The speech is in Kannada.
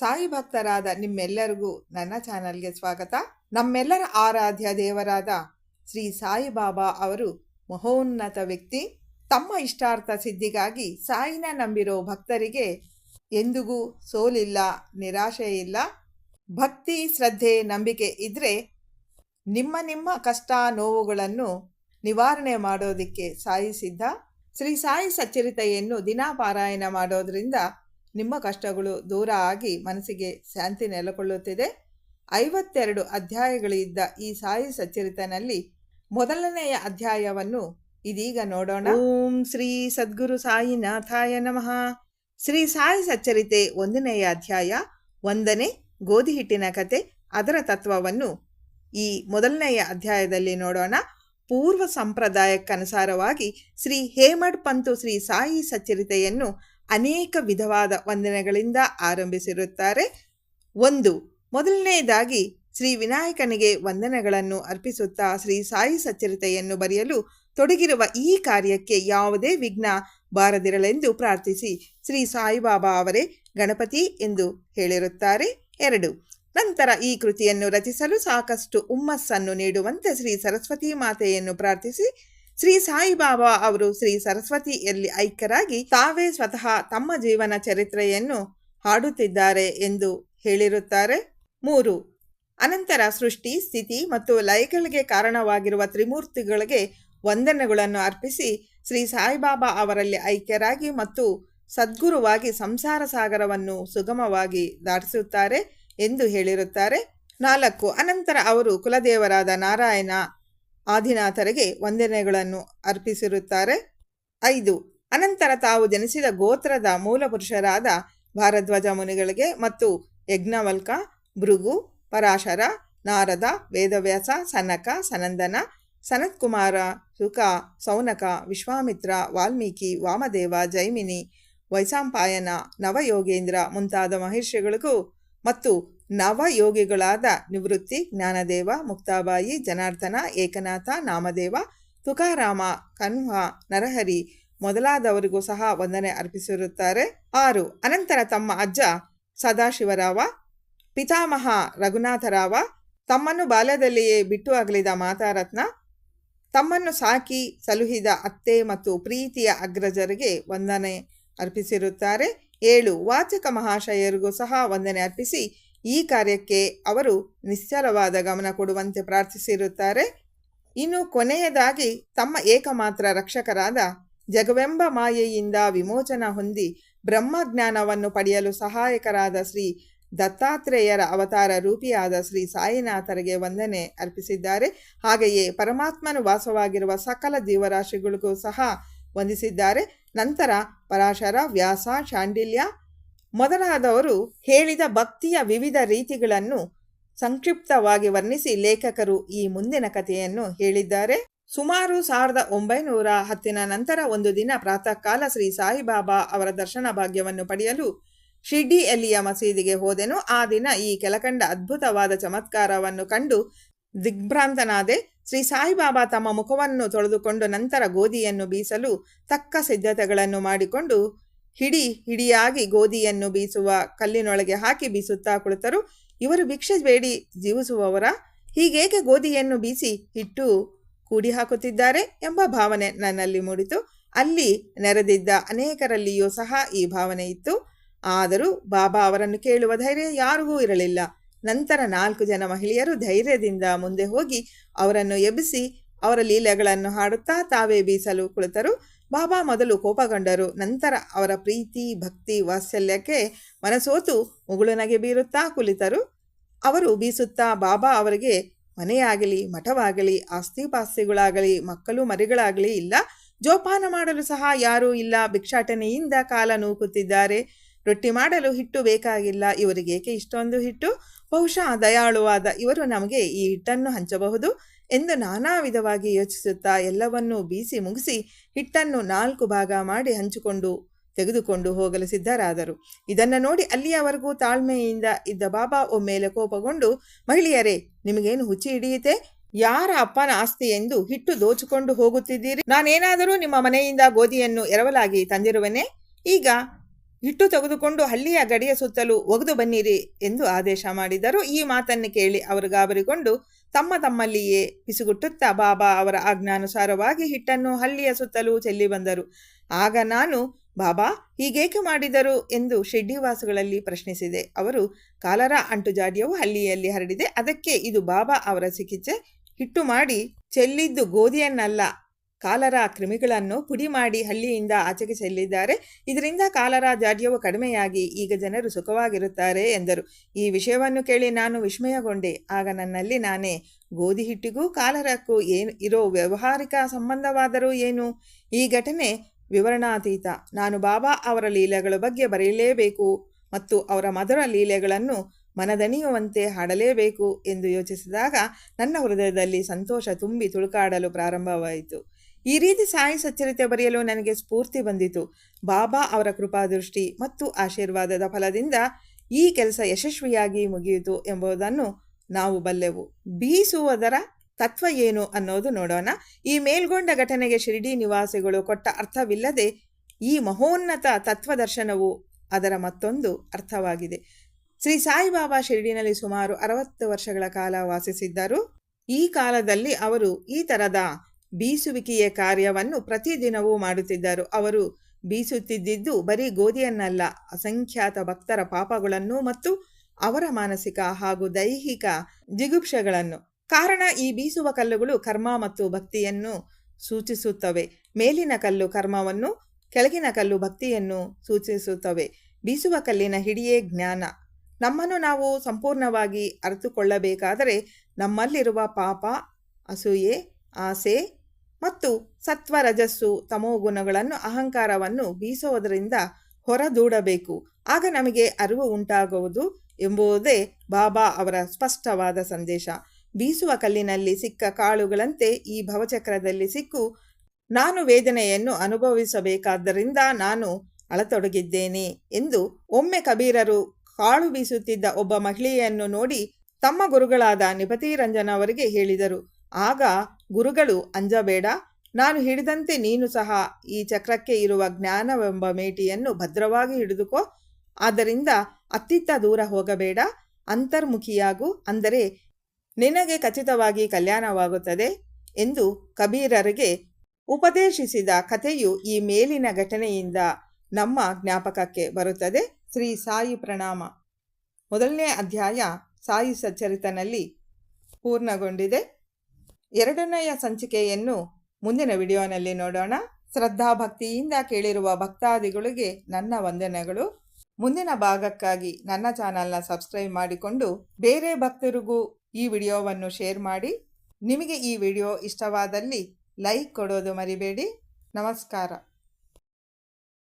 ಸಾಯಿ ಭಕ್ತರಾದ ನಿಮ್ಮೆಲ್ಲರಿಗೂ ನನ್ನ ಚಾನಲ್ಗೆ ಸ್ವಾಗತ. ನಮ್ಮೆಲ್ಲರ ಆರಾಧ್ಯ ದೇವರಾದ ಶ್ರೀ ಸಾಯಿಬಾಬಾ ಅವರು ಮಹೋನ್ನತ ವ್ಯಕ್ತಿ. ತಮ್ಮ ಇಷ್ಟಾರ್ಥ ಸಿದ್ಧಿಗಾಗಿ ಸಾಯಿನ ನಂಬಿರೋ ಭಕ್ತರಿಗೆ ಎಂದಿಗೂ ಸೋಲಿಲ್ಲ, ನಿರಾಶೆ ಇಲ್ಲ. ಭಕ್ತಿ, ಶ್ರದ್ಧೆ, ನಂಬಿಕೆ ಇದ್ದರೆ ನಿಮ್ಮ ನಿಮ್ಮ ಕಷ್ಟ, ನೋವುಗಳನ್ನು ನಿವಾರಣೆ ಮಾಡೋದಕ್ಕೆ ಸಾಯಿ ಸಿದ್ಧ. ಶ್ರೀ ಸಾಯಿ ಸಚ್ಚರಿತೆಯನ್ನು ದಿನಾ ಪಾರಾಯಣ ಮಾಡೋದ್ರಿಂದ ನಿಮ್ಮ ಕಷ್ಟಗಳು ದೂರ ಆಗಿ ಮನಸ್ಸಿಗೆ ಶಾಂತಿ ನೆಲೆಕೊಳ್ಳುತ್ತಿದೆ. ಐವತ್ತೆರಡು ಅಧ್ಯಾಯಗಳಿದ್ದ ಈ ಸಾಯಿ ಸಚ್ಚರಿತನಲ್ಲಿ ಮೊದಲನೆಯ ಅಧ್ಯಾಯವನ್ನು ಇದೀಗ ನೋಡೋಣ. ಓಂ ಶ್ರೀ ಸದ್ಗುರು ಸಾಯಿನಾಥಾಯ ನಮಃ. ಶ್ರೀ ಸಾಯಿ ಸಚ್ಚರಿತೆ ಒಂದನೆಯ ಅಧ್ಯಾಯ, ಒಂದನೇ ಗೋಧಿ ಹಿಟ್ಟಿನ ಕತೆ, ಅದರ ತತ್ವವನ್ನು ಈ ಮೊದಲನೆಯ ಅಧ್ಯಾಯದಲ್ಲಿ ನೋಡೋಣ. ಪೂರ್ವ ಸಂಪ್ರದಾಯಕ್ಕನುಸಾರವಾಗಿ ಶ್ರೀ ಹೇಮಡ್ ಪಂತು ಶ್ರೀ ಸಾಯಿ ಸಚ್ಚರಿತೆಯನ್ನು ಅನೇಕ ವಿಧವಾದ ವಂದನೆಗಳಿಂದ ಆರಂಭಿಸಿರುತ್ತಾರೆ. ಒಂದು, ಮೊದಲನೆಯದಾಗಿ ಶ್ರೀ ವಿನಾಯಕನಿಗೆ ವಂದನೆಗಳನ್ನು ಅರ್ಪಿಸುತ್ತಾ ಶ್ರೀ ಸಾಯಿ ಸಚ್ಚರಿತೆಯನ್ನು ಬರೆಯಲು ತೊಡಗಿರುವ ಈ ಕಾರ್ಯಕ್ಕೆ ಯಾವುದೇ ವಿಘ್ನ ಬಾರದಿರಲೆಂದು ಪ್ರಾರ್ಥಿಸಿ ಶ್ರೀ ಸಾಯಿಬಾಬಾ ಅವರೇ ಗಣಪತಿ ಎಂದು ಹೇಳಿರುತ್ತಾರೆ. ಎರಡು, ನಂತರ ಈ ಕೃತಿಯನ್ನು ರಚಿಸಲು ಸಾಕಷ್ಟು ಉಮ್ಮಸ್ಸನ್ನು ನೀಡುವಂತೆ ಶ್ರೀ ಸರಸ್ವತಿ ಮಾತೆಯನ್ನು ಪ್ರಾರ್ಥಿಸಿ ಶ್ರೀ ಸಾಯಿಬಾಬಾ ಅವರು ಶ್ರೀ ಸರಸ್ವತಿಯಲ್ಲಿ ಐಕ್ಯರಾಗಿ ತಾವೇ ಸ್ವತಃ ತಮ್ಮ ಜೀವನ ಚರಿತ್ರೆಯನ್ನು ಹಾಡುತ್ತಿದ್ದಾರೆ ಎಂದು ಹೇಳಿರುತ್ತಾರೆ. ಮೂರು, ಅನಂತರ ಸೃಷ್ಟಿ, ಸ್ಥಿತಿ ಮತ್ತು ಲಯಗಳಿಗೆ ಕಾರಣವಾಗಿರುವ ತ್ರಿಮೂರ್ತಿಗಳಿಗೆ ವಂದನೆಗಳನ್ನು ಅರ್ಪಿಸಿ ಶ್ರೀ ಸಾಯಿಬಾಬಾ ಅವರಲ್ಲಿ ಐಕ್ಯರಾಗಿ ಮತ್ತು ಸದ್ಗುರುವಾಗಿ ಸಂಸಾರ ಸಾಗರವನ್ನು ಸುಗಮವಾಗಿ ದಾಟಿಸುತ್ತಾರೆ ಎಂದು ಹೇಳಿರುತ್ತಾರೆ. ನಾಲ್ಕು, ಅನಂತರ ಅವರು ಕುಲದೇವರಾದ ನಾರಾಯಣ ಆದಿನಾಥರಿಗೆ ವಂದನೆಗಳನ್ನು ಅರ್ಪಿಸಿರುತ್ತಾರೆ. ಐದು, ಅನಂತರ ತಾವು ಜನಿಸಿದ ಗೋತ್ರದ ಮೂಲಪುರುಷರಾದ ಭಾರದ್ವಾಜ ಮುನಿಗಳಿಗೆ ಮತ್ತು ಯಜ್ಞವಲ್ಕ, ಭೃಗು, ಪರಾಶರ, ನಾರದ, ವೇದವ್ಯಾಸ, ಸನಕ, ಸನಂದನ, ಸನತ್ಕುಮಾರ ಸುಖ ಸೌನಕ, ವಿಶ್ವಾಮಿತ್ರ, ವಾಲ್ಮೀಕಿ, ವಾಮದೇವ, ಜೈಮಿನಿ, ವೈಸಾಂಪಾಯನ, ನವಯೋಗೇಂದ್ರ ಮುಂತಾದ ಮಹರ್ಷಿಗಳಿಗೂ ಮತ್ತು ನವಯೋಗಿಗಳಾದ ನಿವೃತ್ತಿ ಜ್ಞಾನದೇವ, ಮುಕ್ತಾಬಾಯಿ, ಜನಾರ್ದನ, ಏಕನಾಥ, ನಾಮದೇವ, ತುಕಾರಾಮ, ಕನ್ಹ, ನರಹರಿ ಮೊದಲಾದವರಿಗೂ ಸಹ ವಂದನೆ ಅರ್ಪಿಸಿರುತ್ತಾರೆ. ಆರು, ಅನಂತರ ತಮ್ಮ ಅಜ್ಜ ಸದಾಶಿವರಾವ, ಪಿತಾಮಹ ರಘುನಾಥರಾವ, ತಮ್ಮನ್ನು ಬಾಲ್ಯದಲ್ಲಿಯೇ ಬಿಟ್ಟು ಅಗಲಿದ ಮಾತಾರತ್ನ, ತಮ್ಮನ್ನು ಸಾಕಿ ಸಲುಹಿದ ಅತ್ತೆ ಮತ್ತು ಪ್ರೀತಿಯ ಅಗ್ರಜರಿಗೆ ವಂದನೆ ಅರ್ಪಿಸಿರುತ್ತಾರೆ. ಏಳು ವಾಚಕ ಮಹಾಶಯರಿಗೂ ಸಹ ವಂದನೆ ಅರ್ಪಿಸಿ ಈ ಕಾರ್ಯಕ್ಕೆ ಅವರು ನಿಶ್ಚಲವಾದ ಗಮನ ಕೊಡುವಂತೆ ಪ್ರಾರ್ಥಿಸಿರುತ್ತಾರೆ. ಇನ್ನು ಕೊನೆಯದಾಗಿ ತಮ್ಮ ಏಕಮಾತ್ರ ರಕ್ಷಕರಾದ ಜಗವೆಂಬ ಮಾಯೆಯಿಂದ ವಿಮೋಚನ ಹೊಂದಿ ಬ್ರಹ್ಮಜ್ಞಾನವನ್ನು ಪಡೆಯಲು ಸಹಾಯಕರಾದ ಶ್ರೀ ದತ್ತಾತ್ರೇಯರ ಅವತಾರ ರೂಪಿಯಾದ ಶ್ರೀ ಸಾಯಿನಾಥರಿಗೆ ವಂದನೆ ಅರ್ಪಿಸಿದ್ದಾರೆ. ಹಾಗೆಯೇ ಪರಮಾತ್ಮನು ವಾಸವಾಗಿರುವ ಸಕಲ ಜೀವರಾಶಿಗಳಿಗೂ ಸಹ ವಂದಿಸಿದ್ದಾರೆ. ನಂತರ ಪರಾಶರ, ವ್ಯಾಸ ಶಾಂಡಿಲ್ಯ ಮೊದಲಾದವರು ಹೇಳಿದ ಭಕ್ತಿಯ ವಿವಿಧ ರೀತಿಗಳನ್ನು ಸಂಕ್ಷಿಪ್ತವಾಗಿ ವರ್ಣಿಸಿ ಲೇಖಕರು ಈ ಮುಂದಿನ ಕಥೆಯನ್ನು ಹೇಳಿದ್ದಾರೆ. ಸುಮಾರು ಸಾವಿರದ ಒಂಬೈನೂರ ಹತ್ತಿನ ನಂತರ ಒಂದು ದಿನ ಪ್ರಾತಃ ಕಾಲ ಶ್ರೀ ಸಾಯಿಬಾಬಾ ಅವರ ದರ್ಶನ ಭಾಗ್ಯವನ್ನು ಪಡೆಯಲು ಶಿರ್ಡಿಯಲ್ಲಿಯ ಮಸೀದಿಗೆ ಹೋದೆನು. ಆ ದಿನ ಈ ಕೆಳಕಂಡ ಅದ್ಭುತವಾದ ಚಮತ್ಕಾರವನ್ನು ಕಂಡು ದಿಗ್ಭ್ರಾಂತನಾದೆ. ಶ್ರೀ ಸಾಯಿಬಾಬಾ ತಮ್ಮ ಮುಖವನ್ನು ತೊಳೆದುಕೊಂಡು ನಂತರ ಗೋಧಿಯನ್ನು ಬೀಸಲು ತಕ್ಕ ಸಿದ್ಧತೆಗಳನ್ನು ಮಾಡಿಕೊಂಡು ಹಿಡಿ ಹಿಡಿಯಾಗಿ ಗೋಧಿಯನ್ನು ಬೀಸುವ ಕಲ್ಲಿನೊಳಗೆ ಹಾಕಿ ಬೀಸುತ್ತಾ ಕುಳಿತರು. ಇವರು ಭಿಕ್ಷೆ ಬೇಡಿ ಜೀವಿಸುವವರ, ಹೀಗೇಕೆ ಗೋಧಿಯನ್ನು ಬೀಸಿ ಹಿಟ್ಟು ಕೂಡಿ ಹಾಕುತ್ತಿದ್ದಾರೆ ಎಂಬ ಭಾವನೆ ನನ್ನಲ್ಲಿ ಮೂಡಿತು. ಅಲ್ಲಿ ನೆರೆದಿದ್ದ ಅನೇಕರಲ್ಲಿಯೂ ಸಹ ಈ ಭಾವನೆ ಇತ್ತು. ಆದರೂ ಬಾಬಾ ಅವರನ್ನು ಕೇಳುವ ಧೈರ್ಯ ಯಾರಿಗೂ ಇರಲಿಲ್ಲ. ನಂತರ ನಾಲ್ಕು ಜನ ಮಹಿಳೆಯರು ಧೈರ್ಯದಿಂದ ಮುಂದೆ ಹೋಗಿ ಅವರನ್ನು ಎಬ್ಬಿಸಿ ಅವರ ಲೀಲೆಗಳನ್ನು ಹಾಡುತ್ತಾ ತಾವೇ ಬೀಸಲು ಕುಳಿತರು. ಬಾಬಾ ಮೊದಲು ಕೋಪಗೊಂಡರು. ನಂತರ ಅವರ ಪ್ರೀತಿ, ಭಕ್ತಿ, ವಾತ್ಸಲ್ಯಕ್ಕೆ ಮನಸೋತು ಮುಗುಳುನಗೆ ಬೀರುತ್ತಾ ಕುಳಿತರು. ಅವರು ಬೀಸುತ್ತಾ ಬಾಬಾ ಅವರಿಗೆ, ಮನೆಯಾಗಲಿ, ಮಠವಾಗಲಿ, ಆಸ್ತಿಪಾಸ್ತಿಗಳಾಗಲಿ, ಮಕ್ಕಳು ಮರಿಗಳಾಗಲಿ ಇಲ್ಲ. ಜೋಪಾನ ಮಾಡಲು ಸಹ ಯಾರೂ ಇಲ್ಲ. ಭಿಕ್ಷಾಟನೆಯಿಂದ ಕಾಲ ನೂಕುತ್ತಿದ್ದಾರೆ. ರೊಟ್ಟಿ ಮಾಡಲು ಹಿಟ್ಟು ಬೇಕಾಗಿಲ್ಲ. ಇವರಿಗೇಕೆ ಇಷ್ಟೊಂದು ಹಿಟ್ಟು? ಬಹುಶಃ ದಯಾಳುವಾದ ಇವರು ನಮಗೆ ಈ ಹಿಟ್ಟನ್ನು ಹಂಚಬಹುದು ಎಂದು ನಾನಾ ವಿಧವಾಗಿ ಯೋಚಿಸುತ್ತಾ ಎಲ್ಲವನ್ನೂ ಬೀಸಿ ಮುಗಿಸಿ ಹಿಟ್ಟನ್ನು ನಾಲ್ಕು ಭಾಗ ಮಾಡಿ ಹಂಚಿಕೊಂಡು, ತೆಗೆದುಕೊಂಡು ಹೋಗಲು ಸಿದ್ಧರಾದರು. ಇದನ್ನು ನೋಡಿ ಅಲ್ಲಿಯವರೆಗೂ ತಾಳ್ಮೆಯಿಂದ ಇದ್ದ ಬಾಬಾ ಒಮ್ಮೆಲೆ ಕೋಪಗೊಂಡು, ಮಹಿಳೆಯರೇ, ನಿಮಗೇನು ಹುಚ್ಚಿ ಹಿಡಿಯುತ್ತೆ ಯಾರ ಅಪ್ಪನ ಆಸ್ತಿ ಎಂದು ಹಿಟ್ಟು ದೋಚಿಕೊಂಡು ಹೋಗುತ್ತಿದ್ದೀರಿ? ನಾನೇನಾದರೂ ನಿಮ್ಮ ಮನೆಯಿಂದ ಗೋಧಿಯನ್ನು ಎರವಲಾಗಿ ತಂದಿರುವೆನೆ? ಈಗ ಹಿಟ್ಟು ತೆಗೆದುಕೊಂಡು ಹಳ್ಳಿಯ ಗಡಿಯ ಸುತ್ತಲೂ ಒಗೆದು ಬನ್ನಿರಿ ಎಂದು ಆದೇಶ ಮಾಡಿದರು. ಈ ಮಾತನ್ನು ಕೇಳಿ ಅವರು ಗಾಬರಿಗೊಂಡು ತಮ್ಮ ತಮ್ಮಲ್ಲಿಯೇ ಪಿಸುಗುಟ್ಟುತ್ತಾ ಬಾಬಾ ಅವರ ಆಜ್ಞಾನುಸಾರವಾಗಿ ಹಿಟ್ಟನ್ನು ಹಳ್ಳಿಯ ಸುತ್ತಲೂ ಚೆಲ್ಲಿ ಬಂದರು. ಆಗ ನಾನು, ಬಾಬಾ, ಹೀಗೇಕೆ ಮಾಡಿದರು? ಎಂದು ಶೆಡ್ಡಿವಾಸುಗಳಲ್ಲಿ ಪ್ರಶ್ನಿಸಿದೆ. ಅವರು, ಕಾಲರ ಅಂಟುಜಾಡ್ಯವು ಹಳ್ಳಿಯಲ್ಲಿ ಹರಡಿದೆ. ಅದಕ್ಕೆ ಇದು ಬಾಬಾ ಅವರ ಚಿಕಿತ್ಸೆ. ಹಿಟ್ಟು ಮಾಡಿ ಚೆಲ್ಲಿದ್ದು ಗೋಧಿಯನ್ನಲ್ಲ. ಕಾಲರ ಕ್ರಿಮಿಗಳನ್ನು ಪುಡಿ ಮಾಡಿ ಹಳ್ಳಿಯಿಂದ ಆಚೆಗೆ ಚೆಲ್ಲಿದ್ದಾರೆ ಇದರಿಂದ ಕಾಲರ ಜಾಡ್ಯವು ಕಡಿಮೆಯಾಗಿ ಈಗ ಜನರು ಸುಖವಾಗಿರುತ್ತಾರೆ ಎಂದರು. ಈ ವಿಷಯವನ್ನು ಕೇಳಿ ನಾನು ವಿಸ್ಮಯಗೊಂಡೆ. ಆಗ ನನ್ನಲ್ಲಿ ನಾನೇ ಗೋಧಿ ಹಿಟ್ಟಿಗೂ ಕಾಲರಕ್ಕೂ ಏನು ಇರೋ ವ್ಯಾವಹಾರಿಕ ಸಂಬಂಧವಾದರೂ ಏನು? ಈ ಘಟನೆ ವಿವರಣಾತೀತ. ನಾನು ಬಾಬಾ ಅವರ ಲೀಲೆಗಳ ಬಗ್ಗೆ ಬರೆಯಲೇಬೇಕು ಮತ್ತು ಅವರ ಮಧುರ ಲೀಲೆಗಳನ್ನು ಮನದಣಿಯುವಂತೆ ಹಾಡಲೇಬೇಕು ಎಂದು ಯೋಚಿಸಿದಾಗ ನನ್ನ ಹೃದಯದಲ್ಲಿ ಸಂತೋಷ ತುಂಬಿ ತುಳುಕಾಡಲು ಪ್ರಾರಂಭವಾಯಿತು. ಈ ರೀತಿ ಸಾಯಿ ಸಚ್ಚರಿತೆ ಬರೆಯಲು ನನಗೆ ಸ್ಫೂರ್ತಿ ಬಂದಿತು. ಬಾಬಾ ಅವರ ಕೃಪಾದೃಷ್ಟಿ ಮತ್ತು ಆಶೀರ್ವಾದದ ಫಲದಿಂದ ಈ ಕೆಲಸ ಯಶಸ್ವಿಯಾಗಿ ಮುಗಿಯಿತು ಎಂಬುದನ್ನು ನಾವು ಬಲ್ಲೆವು. ಬೀಸುವುದರ ತತ್ವ ಏನು ಅನ್ನೋದು ನೋಡೋಣ. ಈ ಮೇಲ್ಗೊಂಡ ಘಟನೆಗೆ ಶಿರಡಿ ನಿವಾಸಿಗಳು ಕೊಟ್ಟ ಅರ್ಥವಿಲ್ಲದೆ ಈ ಮಹೋನ್ನತ ತತ್ವದರ್ಶನವು ಅದರ ಮತ್ತೊಂದು ಅರ್ಥವಾಗಿದೆ. ಶ್ರೀ ಸಾಯಿಬಾಬಾ ಶಿರಡಿನಲ್ಲಿ ಸುಮಾರು ಅರವತ್ತು ವರ್ಷಗಳ ಕಾಲ ವಾಸಿಸಿದ್ದರು. ಈ ಕಾಲದಲ್ಲಿ ಅವರು ಈ ಥರದ ಬೀಸುವಿಕೆಯ ಕಾರ್ಯವನ್ನು ಪ್ರತಿದಿನವೂ ಮಾಡುತ್ತಿದ್ದರು. ಅವರು ಬೀಸುತ್ತಿದ್ದಿದ್ದು ಬರೀ ಗೋಧಿಯನ್ನಲ್ಲ, ಅಸಂಖ್ಯಾತ ಭಕ್ತರ ಪಾಪಗಳನ್ನು ಮತ್ತು ಅವರ ಮಾನಸಿಕ ಹಾಗೂ ದೈಹಿಕ ಜಿಗುಪ್ಸೆಗಳನ್ನು. ಕಾರಣ, ಈ ಬೀಸುವ ಕಲ್ಲುಗಳು ಕರ್ಮ ಮತ್ತು ಭಕ್ತಿಯನ್ನು ಸೂಚಿಸುತ್ತವೆ. ಮೇಲಿನ ಕಲ್ಲು ಕರ್ಮವನ್ನು ಕೆಳಗಿನ ಕಲ್ಲು ಭಕ್ತಿಯನ್ನು ಸೂಚಿಸುತ್ತವೆ. ಬೀಸುವ ಕಲ್ಲಿನ ಹಿಡಿಯೇ ಜ್ಞಾನ. ನಮ್ಮನ್ನು ನಾವು ಸಂಪೂರ್ಣವಾಗಿ ಅರಿತುಕೊಳ್ಳಬೇಕಾದರೆ ನಮ್ಮಲ್ಲಿರುವ ಪಾಪ, ಅಸೂಯೆ, ಆಸೆ ಮತ್ತು ಸತ್ವ ರಜಸ್ಸು ತಮೋ ಗುಣಗಳನ್ನು ಅಹಂಕಾರವನ್ನು ಬೀಸುವುದರಿಂದ ಹೊರದೂಡಬೇಕು. ಆಗ ನಮಗೆ ಅರಿವು ಉಂಟಾಗುವುದು ಎಂಬುದೇ ಬಾಬಾ ಅವರ ಸ್ಪಷ್ಟವಾದ ಸಂದೇಶ. ಬೀಸುವ ಕಲ್ಲಿನಲ್ಲಿ ಸಿಕ್ಕ ಕಾಳುಗಳಂತೆ ಈ ಭವಚಕ್ರದಲ್ಲಿ ಸಿಕ್ಕು ನಾನು ವೇದನೆಯನ್ನು ಅನುಭವಿಸಬೇಕಾದ್ದರಿಂದ ನಾನು ಅಳತೊಡಗಿದ್ದೇನೆ ಎಂದು ಒಮ್ಮೆ ಕಬೀರರು ಕಾಳು ಬೀಸುತ್ತಿದ್ದ ಒಬ್ಬ ಮಹಿಳೆಯನ್ನು ನೋಡಿ ತಮ್ಮ ಗುರುಗಳಾದ ನಿಪತಿರಂಜನ ಅವರಿಗೆ ಹೇಳಿದರು. ಆಗ ಗುರುಗಳು ಅಂಜಬೇಡ. ನಾನು ಹಿಡಿದಂತೆ ನೀನು ಸಹ ಈ ಚಕ್ರಕ್ಕೆ ಇರುವ ಜ್ಞಾನವೆಂಬ ಮೇಟಿಯನ್ನು ಭದ್ರವಾಗಿ ಹಿಡಿದುಕೋ. ಆದ್ದರಿಂದ ಅತ್ತಿತ್ತ ದೂರ ಹೋಗಬೇಡ. ಅಂತರ್ಮುಖಿಯಾಗು. ಅಂದರೆ ನಿನಗೆ ಖಚಿತವಾಗಿ ಕಲ್ಯಾಣವಾಗುತ್ತದೆ ಎಂದು ಕಬೀರರಿಗೆ ಉಪದೇಶಿಸಿದ ಕಥೆಯು ಈ ಮೇಲಿನ ಘಟನೆಯಿಂದ ನಮ್ಮ ಜ್ಞಾಪಕಕ್ಕೆ ಬರುತ್ತದೆ. ಶ್ರೀ ಸಾಯಿ ಪ್ರಣಾಮ. ಮೊದಲನೇ ಅಧ್ಯಾಯ ಸಾಯಿ ಸಚ್ಚರಿತನಲ್ಲಿ ಪೂರ್ಣಗೊಂಡಿದೆ. ಎರಡನೆಯ ಸಂಚಿಕೆಯನ್ನು ಮುಂದಿನ ವಿಡಿಯೋನಲ್ಲಿ ನೋಡೋಣ. ಶ್ರದ್ಧಾಭಕ್ತಿಯಿಂದ ಕೇಳಿರುವ ಭಕ್ತಾದಿಗಳಿಗೆ ನನ್ನ ವಂದನೆಗಳು. ಮುಂದಿನ ಭಾಗಕ್ಕಾಗಿ ನನ್ನ ಚಾನಲ್ನ ಸಬ್ಸ್ಕ್ರೈಬ್ ಮಾಡಿಕೊಂಡು ಬೇರೆ ಭಕ್ತರಿಗೂ ಈ ವಿಡಿಯೋವನ್ನು ಶೇರ್ ಮಾಡಿ. ನಿಮಗೆ ಈ ವಿಡಿಯೋ ಇಷ್ಟವಾದಲ್ಲಿ ಲೈಕ್ ಕೊಡೋದು ಮರಿಬೇಡಿ. ನಮಸ್ಕಾರ.